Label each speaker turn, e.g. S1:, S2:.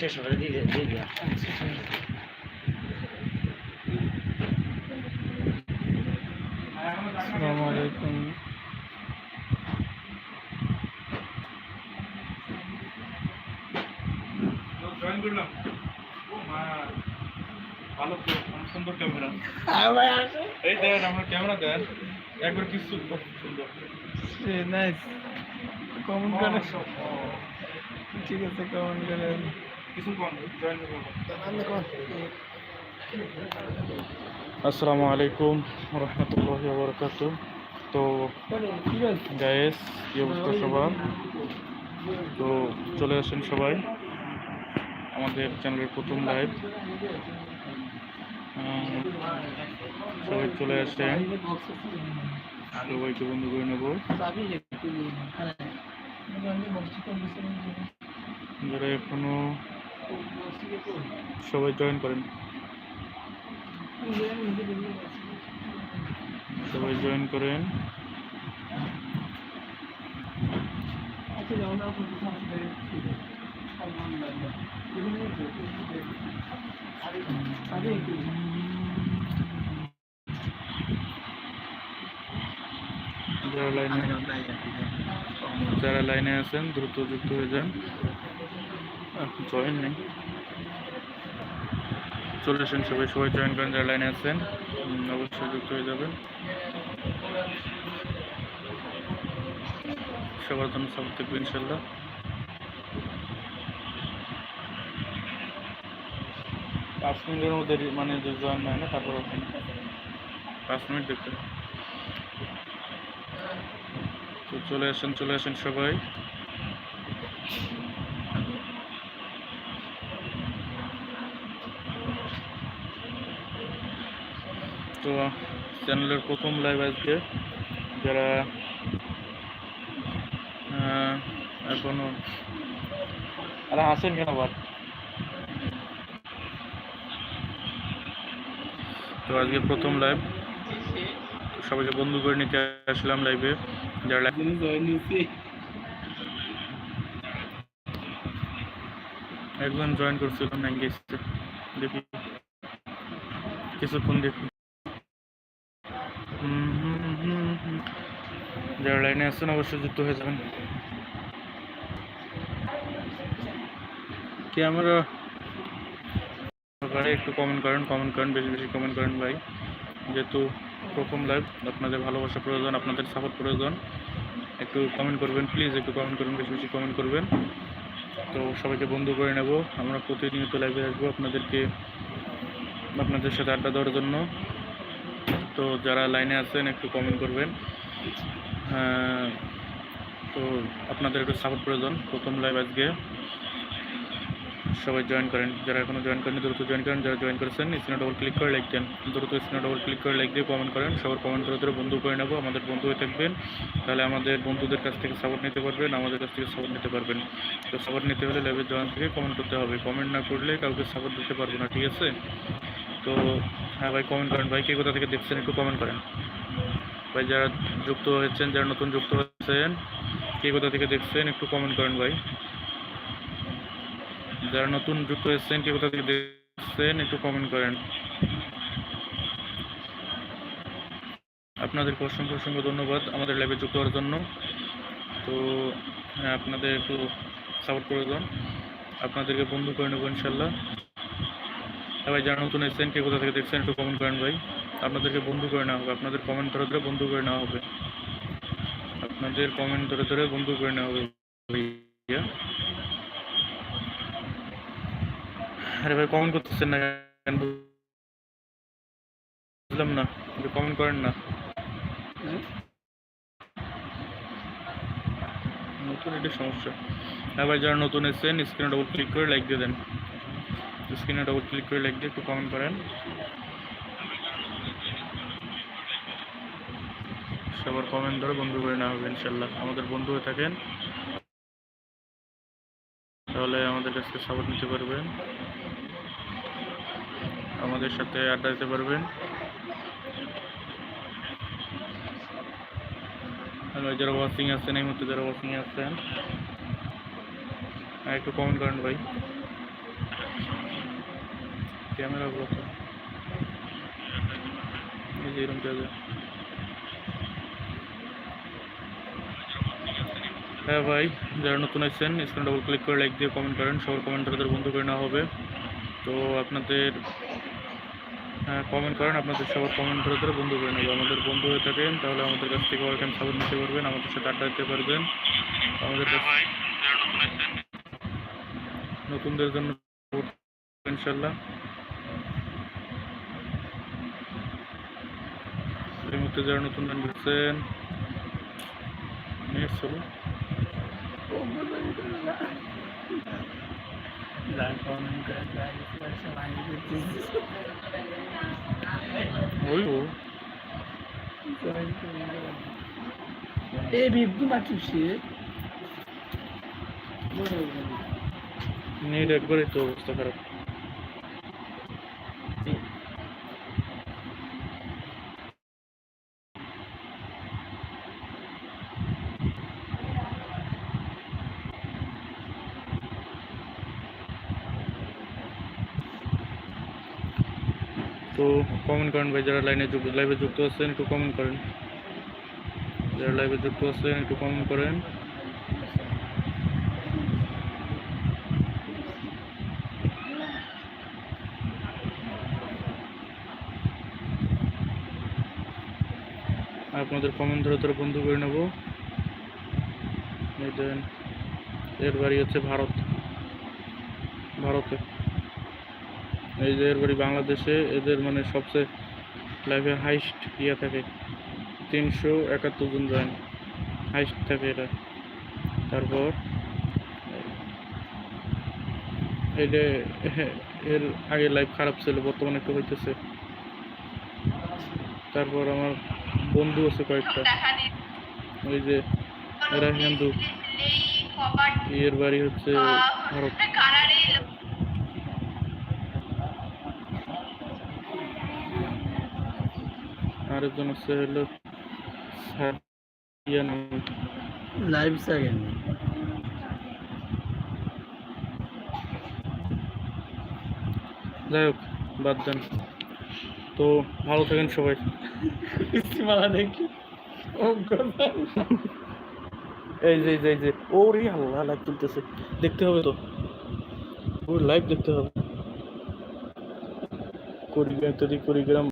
S1: শেষ করে দিয়ে দিয়ে
S2: আসসালামু আলাইকুম
S3: জয়েন করলাম ও মা ভালো তো অনেক সুন্দর ক্যামেরা এই দেন আমার ক্যামেরা দেন একবার কিছু খুব সুন্দর।
S2: নাইস কমেন্ট করে ঠিক আছে কমেন্ট করে
S3: কিছু জয়েন
S4: আসসালামু আলাইকুম রহমতুল্লাহ বরকাত। তো গায়েস কি অবস্থা সবার? তো চলে আসেন সবাই আমাদের চ্যানেলের প্রথম লাইভ সবাই চলে আসেন। সবাইকে বন্ধু করে নেব। যারা এখনও সবাই জয়েন করেন। সবাই জয়েন করেন। যারা লাইনে যারা লাইনে আছেন, দ্রুত যুক্ত হয়ে যান। জয়েন নেই। চলে আসেন সবাই সবাই জয়েন করেন যারা লাইনে আছেন। অবশ্যই যুক্ত হয়ে যাবেন। সবার জন্য সাপোর্ট থাকবে ইনশাল্লাহ পাঁচ মিনিটের মধ্যে মানে জয়েন হয় না, তারপর পাঁচ মিনিট দেখতে তো চলে আসেন চলে আসেন সবাই। তো চ্যানেলের প্রথম লাইভ আজকে। যারা এখনও, আরে হাসেন কেন আবার? তো আজকে প্রথম লাইভ সবাইকে বন্ধু করে নিতে আসলাম লাইভে যারা একজন জয়েন করছিল না গেছে। দেখি। কিছুক্ষণ দেখি। যারা লাইনে আসছেন অবশ্যই যুক্ত হয়ে যাবেন। ক্যামেরা একটু কমেন্ট করেন কমেন্ট করেন বেশি বেশি কমেন্ট করেন ভাই। যেহেতু প্রথম লাইভ আপনাদের ভালোবাসা প্রয়োজন আপনাদের সাপোর্ট প্রয়োজন একটু কমেন্ট করবেন প্লিজ একটু কমেন্ট করবেন বেশি বেশি কমেন্ট করবেন। তো সবাইকে বন্ধু করে নেব আমরা প্রতিনিয়ত লাইভে আসব আপনাদেরকে আপনাদের সাথে আড্ডা দেওয়ার জন্য। তো যারা লাইনে আছেন একটু কমেন্ট করবেন। হ্যাঁ, তো আপনাদের একটু সাপোর্ট প্রয়োজন প্রথম লাইভ আজকে। সবাই জয়েন করেন। যারা এখনও জয়েন করেন দ্রুত জয়েন করেন। যারা জয়েন করেছেন স্ক্রিনে ডবল ক্লিক করে লাইক দেন। দ্রুত স্ক্রিনে ডবল ক্লিক করে লাইক দিয়ে কমেন্ট করেন। সবার কমেন্ট করে ধরে বন্ধু করে নেব, আমাদের বন্ধু হয়ে থাকবেন। তাহলে আমাদের বন্ধুদের কাছ থেকে সাপোর্ট নিতে পারবেন, আমাদের কাছ থেকে সাপোর্ট নিতে পারবেন। তো সাপোর্ট নিতে হলে লাইভের জয়েন থেকে কমেন্ট করতে হবে। কমেন্ট না করলে কাউকে সাপোর্ট দিতে পারব না, ঠিক আছে? তো হ্যাঁ ভাই কমেন্ট করেন। ভাই, কে কোথা থেকে দেখছেন, একটু কমেন্ট করেন। ভাই, যারা যুক্ত হয়েছেন, যারা নতুন যুক্ত হয়েছেন, কে কোথা থেকে দেখছেন, একটু কমেন্ট করেন ভাই। যারা নতুন যুক্ত হয়েছেন কে কোথা থেকে দেখছেন, একটু কমেন্ট করেন। আপনাদেরকে অসংখ্য অসংখ্য ধন্যবাদ আমাদের ল্যাবে যুক্ত হওয়ার জন্য। তো হ্যাঁ আপনাদের একটু সাপোর্ট প্রয়োজন আপনাদেরকে বন্ধু করে নেব ইনশাল্লাহ ভাই যারা নতুন এসেছেন, কে কোথা থেকে দেখছেন, একটু কমেন্ট করেন ভাই। আপনাদেরকে বন্ধু করে নেওয়া হবে। আপনাদের কমেন্ট ধরে ধরে বন্ধু করে নেওয়া হবে। আপনাদের কমেন্ট ধরে ধরে বন্ধু করে নেওয়া হবে। আরে ভাই কমেন্ট করতেছেন না কেন? বুঝলাম না কমেন্ট করেন না। নতুন এটা সমস্যা। হ্যাঁ ভাই, যারা নতুন এসেছেন স্ক্রিনে ডবল ক্লিক করে লাইক দিয়ে দেন। স্ক্রিনে ডবল ক্লিক করে লাইক দিয়ে একটু কমেন্ট করেন। সবার কমেন্ট ধরে বন্ধু করে নেওয়া হবে ইনশাল্লাহ আমাদের বন্ধু হয়ে থাকেন। তাহলে আমাদের কাছ সাপোর্ট নিতে পারবেন। আমাদের সাথে আড্ডা দিতে পারবেন। যারা ওয়াচিং আছেন এই মুহূর্তে যারা ওয়াচিং আছেন। হ্যাঁ, একটু কমেন্ট করেন ভাই। ক্যামেরা ব্লক এরকম হ্যাঁ ভাই যারা নতুন আছেন স্ক্রিন ডবল ক্লিক করে লাইক দিয়ে কমেন্ট করেন। সবার কমেন্ট তাদের বন্ধ করে নেওয়া হবে। তো আপনাদের কমেন্ট করেন আপনাদের সবার কমেন্ট ধরে ধরে বন্ধু করে নেব। আমাদের বন্ধু হয়ে থাকেন তাহলে আমাদের কাছ থেকে টাইম সাপোর্ট নিতে পারবেন আমাদের সাথে আড্ডা দিতে পারবেন। আমাদের নতুনদের জন্য ইনশাল্লাহ এই মুহূর্তে যারা নতুন গান করছেন চলো
S2: বিদ্যু মাচুসি
S4: নেট একবারই তো অবস্থা খারাপ তো কমেন্ট করেন ভাই, যারা লাইনে যুক্ত লাইভে যুক্ত আছেন, একটু কমেন্ট করেন। যারা লাইভে যুক্ত আছেন, একটু কমেন্ট করেন। আপনাদের কমেন্ট ধরে ধরে বন্ধ করে নেব। এর বাড়ি হচ্ছে ভারত। ভারতে। এই যে এর বাড়ি বাংলাদেশে এদের মানে সবচেয়ে লাইফে হাইস্ট ইয়ে থাকে। তিনশো একাত্তর জন জয়েন হাইস্ট থাকে এটা। তারপর এই যে এর আগে লাইফ খারাপ ছিল বর্তমানে একটু হইতেছে। তারপর আমার বন্ধু আছে কয়েকটা। ওই যে এরা হিন্দু এর বাড়ি হচ্ছে ভারত। আরেকজন হচ্ছে হলো নাম।
S2: লাইভ সেকেন্ড
S4: যাই হোক বাদ দেন। তো ভালো থাকেন সবাই।
S2: দেখি।
S4: এই যে এই যে ওরে আল্লাহ লাইভ তুলতেছে। দেখতে হবে তো। ওই লাইভ দেখতে হবে। কুড়িগ্রাম ইত্যাদি কুড়িগ্রাম